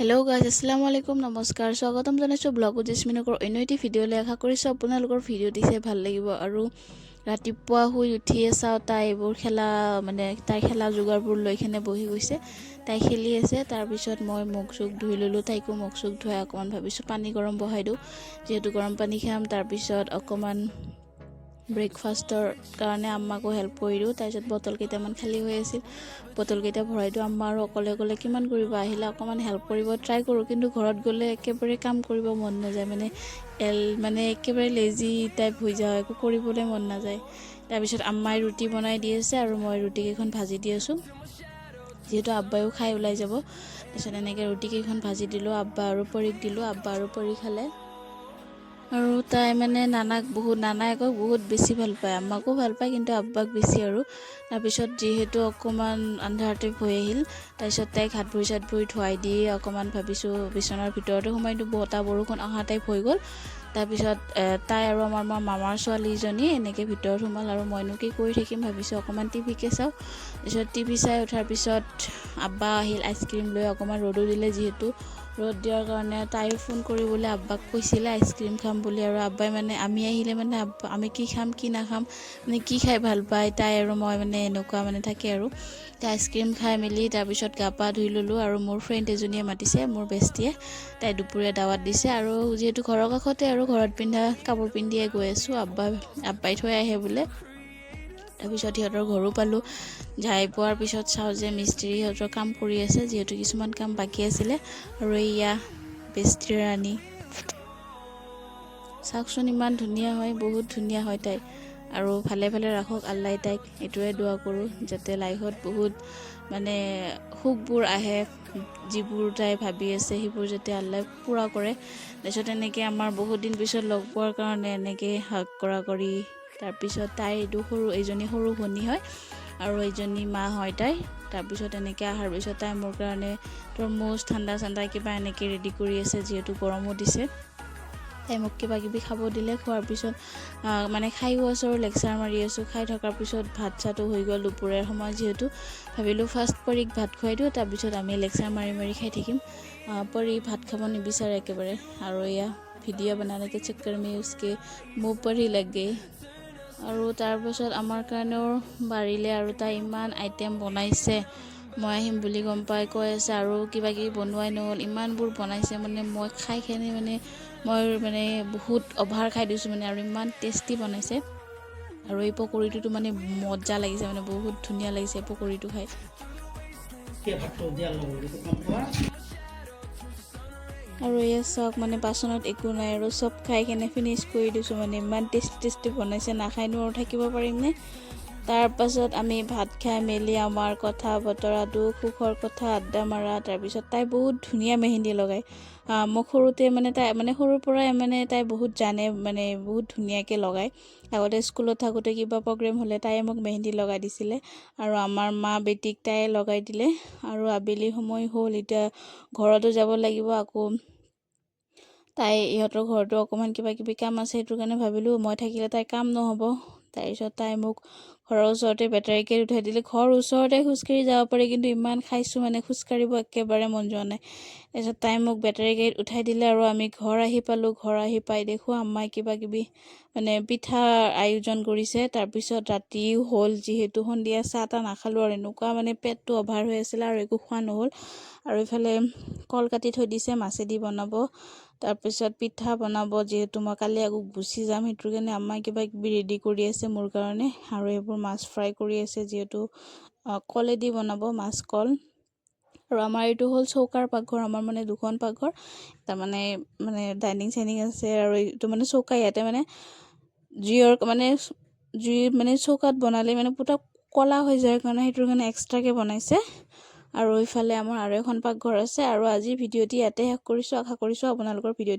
Hello guys আসসালামু আলাইকুম নমস্কাৰ স্বাগতম জনাইছোঁ ব্লগ জেচমিনকৰ অন্য এটি ভিডিঅ'লৈ আশা কৰিছোঁ আপোনালোকৰ ভিডিঅ'টি চাই ভাল লাগিব আৰু ৰাতিপুৱা শুই উঠিয়ে চাওঁ তাই এইবোৰ খেলা মানে তাই খেলা যোগাৰবোৰ লৈ কিনে বহি গৈছে তাই খেলি আছে তাৰপিছত মই মুখ চুখ ধুই ল'লোঁ তাইকো মুখ চুখ ধুৱাই অকণমান ভাবিছোঁ পানী গৰম বহাই দিওঁ যিহেতু গৰম পানী খাম তাৰপিছত অকণমান ব্ৰেকফাষ্টৰ কাৰণে আম্মাকো হেল্প কৰি দিওঁ তাৰপিছত বটল কেইটামান খালী হৈ আছিল। বটলকেইটা ভৰাই দিওঁ। আম্মা আৰু অকলে অকলে কিমান কৰিব? আহিলে অকণমান হেল্প কৰিব ট্ৰাই কৰোঁ। কিন্তু ঘৰত গ'লে একেবাৰে কাম কৰিব মন নাযায়। মানে এল মানে একেবাৰে লেজি টাইপ হৈ যাওঁ। একো কৰিবলৈ মন নাযায়। তাৰপিছত আম্মাই ৰুটি বনাই দি আছে আৰু মই ৰুটিকেইখন ভাজি দি আছোঁ। যিহেতু আব্বায়ো খাই ওলাই যাব। তাৰপিছত এনেকৈ ৰুটিকেইখন ভাজি দিলোঁ, আব্বা আৰু পৰীক দিলোঁ। আব্বা আৰু পৰী খালে। আৰু তাই মানে নানাক বহুত নানাই আকৌ বহুত বেছি ভাল পায়। আম্মাকো ভাল পায় কিন্তু আব্বাক বেছি আৰু। তাৰপিছত যিহেতু অকণমান আন্ধাৰতে হৈ আহিল তাৰপিছত তাইক হাত ভৰি চাত ভৰি ধুৱাই দি অকণমান ভাবিছোঁ বিচনাৰ ভিতৰতে সোমাই দিওঁ। বতাহ বৰষুণ অহা টাইপ হৈ গ'ল। তাৰপিছত তাই আৰু আমাৰ মা মামাৰ ছোৱালীজনী এনেকৈ ভিতৰত সোমাল আৰু মইনো কি কৰি থাকিম ভাবিছোঁ অকণমান টিভিকে চাওঁ। তাৰপিছত টিভি চাই উঠাৰ পিছত আব্বা আহিল আইচক্ৰীম লৈ অকণমান ৰ'দো দিলে যিহেতু। ৰ'দ দিয়াৰ কাৰণে তাইও ফোন কৰিবলৈ আব্বাক কৈছিলে আইচক্ৰীম খাম বুলি আৰু আব্বাই মানে আমি আহিলে মানে আব্বা আমি কি খাম কি নাখাম মানে কি খাই ভাল পায় তাই আৰু মই মানে এনেকুৱা মানে থাকে আৰু। তাই আইচক্ৰীম খাই মেলি তাৰপিছত গা পা ধুই ল'লোঁ আৰু মোৰ ফ্ৰেণ্ড এজনীয়ে মাতিছে মোৰ বেষ্টিয়ে তাই দুপৰীয়া দাৱাত দিছে আৰু যিহেতু ঘৰৰ কাষতে আৰু ঘৰত পিন্ধা কাপোৰ পিন্ধিয়ে গৈ আছোঁ আব্বা আব্বাই থৈ আহে বোলে। তাৰপিছত সিহঁতৰ ঘৰো পালোঁ। যাই পোৱাৰ পিছত চাওঁ যে মিস্ত্ৰী সিহঁতৰ কাম কৰি আছে যিহেতু কিছুমান কাম বাকী আছিলে। আৰু এয়া বেষ্টিৰ ৰাণী। চাওকচোন ইমান ধুনীয়া হয় বহুত ধুনীয়া হয় তাই। আৰু ভালে ভালে ৰাখক আল্লাই তাইক এইটোৱে দোৱা কৰোঁ যাতে লাইফত বহুত মানে সুখবোৰ আহে যিবোৰ তাই ভাবি আছে সেইবোৰ যাতে আল্লাই পূৰা কৰে। তাৰপিছত এনেকৈ আমাৰ বহুত দিন পিছত লগ পোৱাৰ কাৰণে এনেকৈ হাগ কৰা কৰি তাৰপিছত তাই এইটো সৰু, এইজনী সৰু ভনী হয় আৰু এইজনী মা হয় তাই। তাৰপিছত এনেকৈ অহাৰ পিছত তাই মোৰ কাৰণে তৰমুজ ঠাণ্ডা চাণ্ডা কিবা এনেকৈ ৰেডি কৰি আছে, যিহেতু গৰমো দিছে। তাই মোক কিবা কিবি খাব দিলে, খোৱাৰ পিছত মানে খায়ো আছোঁ আৰু লেকচাৰ মাৰি আছোঁ। খাই থকাৰ পিছত ভাত চাতো হৈ গ'ল দুপৰীয়াৰ সময় যিহেতু ভাবিলোঁ ফাৰ্ষ্ট পৰীক ভাত খুৱাই দিওঁ, তাৰপিছত আমি লেকচাৰ মাৰি মাৰি খাই থাকিম। পৰী ভাত খাব নিবিচাৰে একেবাৰে। আৰু এয়া ভিডিঅ' বনানে কে চক্কৰ মে উচকে মুখ পৰি লাগ। আৰু তাৰপাছত আমাৰ কাৰণেও বাঢ়িলে আৰু তাই ইমান আইটেম বনাইছে। মই আহিম বুলি গম পাই কৈ আছে আৰু কিবা কিবি বনোৱাই নহ'ল। ইমানবোৰ বনাইছে মানে মই খাই খেনে মানে মই মানে বহুত অভাৰ খাই দিছোঁ মানে আৰু ইমান টেষ্টি বনাইছে। আৰু এই পকৰীটোতো মানে মজা লাগিছে মানে বহুত ধুনীয়া লাগিছে পকৰীটো খাই। আৰু এয়া চাওক মানে বাচনত একো নাই আৰু চব খাই কেনে ফিনিছ কৰি দিছোঁ মানে ইমান টেষ্টি টেষ্টি বনাইছে নাখাইনো আৰু থাকিব পাৰিমনে? তাৰপাছত আমি ভাত খাই মেলি আমাৰ কথা বতৰা দুখ সুখৰ কথা আড্ডা মাৰা তাৰপিছত তাই বহুত ধুনীয়া মেহেন্দি লগায়। মোক সৰুতে মানে তাই মানে সৰুৰ পৰাই মানে তাই বহুত জানে মানে বহুত ধুনীয়াকৈ লগায়। আগতে স্কুলত থাকোঁতে কিবা প্ৰগ্ৰেম হ'লে তাইয়ে মোক মেহেন্দি লগাই দিছিলে আৰু আমাৰ মা বেটীক তাইয়ে লগাই দিলে আৰু আবেলি সময় হ'ল এতিয়া ঘৰতো যাব লাগিব আকৌ তাই ইহঁতৰ ঘৰতো অকণমান কিবা কিবি কাম আছে সেইটো কাৰণে ভাবিলোঁ মই থাকিলে তাইৰ কাম নহ'ব। তাৰপিছত তাই মোক ঘৰৰ ওচৰতে বেটাৰী গাড়ীত উঠাই দিলে। ঘৰৰ ওচৰতে খোজকাঢ়ি যাব পাৰি, কিন্তু ইমান খাইছোঁ মানে খোজকাঢ়িব একেবাৰে মন যোৱা নাই। তাৰপিছত তাই মোক বেটাৰী গাড়ীত উঠাই দিলে আৰু আমি ঘৰ আহি পালোঁ। ঘৰ আহি পাই দেখোঁ আম্মাই কিবা কিবি মানে পিঠা আয়োজন কৰিছে। তাৰপিছত ৰাতিও হ'ল যিহেতু সন্ধিয়া, চাহ তাহ নাখালোঁ আৰু এনেকুৱা মানে পেটটো অভাৰ হৈ আছিলে আৰু একো খোৱা নহ'ল। আৰু ইফালে কল কাটি থৈ দিছে, মাছেদি বনাব। তাৰপিছত পিঠা বনাব যিহেতু মই কালি আকৌ গুচি যাম সেইটোৰ কাৰণে আম্মাই কিবা কিবি ৰেডি কৰি আছে মোৰ কাৰণে। আৰু এইবোৰ মাছ ফ্ৰাই কৰি আছে যিহেতু কলেদি বনাব মাছ কল। আৰু আমাৰ এইটো হ'ল চৌকাৰ পাকঘৰ আমাৰ মানে দুখন পাকঘৰ। তাৰমানে মানে ডাইনিং চাইনিং আছে আৰু এইটো মানে চৌকা ইয়াতে মানে জুইৰ মানে জুই মানে চৌকাত বনালে মানে পুতক ক'লা হৈ যায় কাৰণে সেইটোৰ কাৰণে এক্সট্ৰাকৈ বনাইছে। আৰু ইফালে আমাৰ আৰু এখন পাকঘৰ আছে, আৰু আজি ভিডিঅ'টি ইয়াতে শেষ কৰিছোঁ। আশা কৰিছোঁ আপোনালোকৰ ভিডিঅ'টি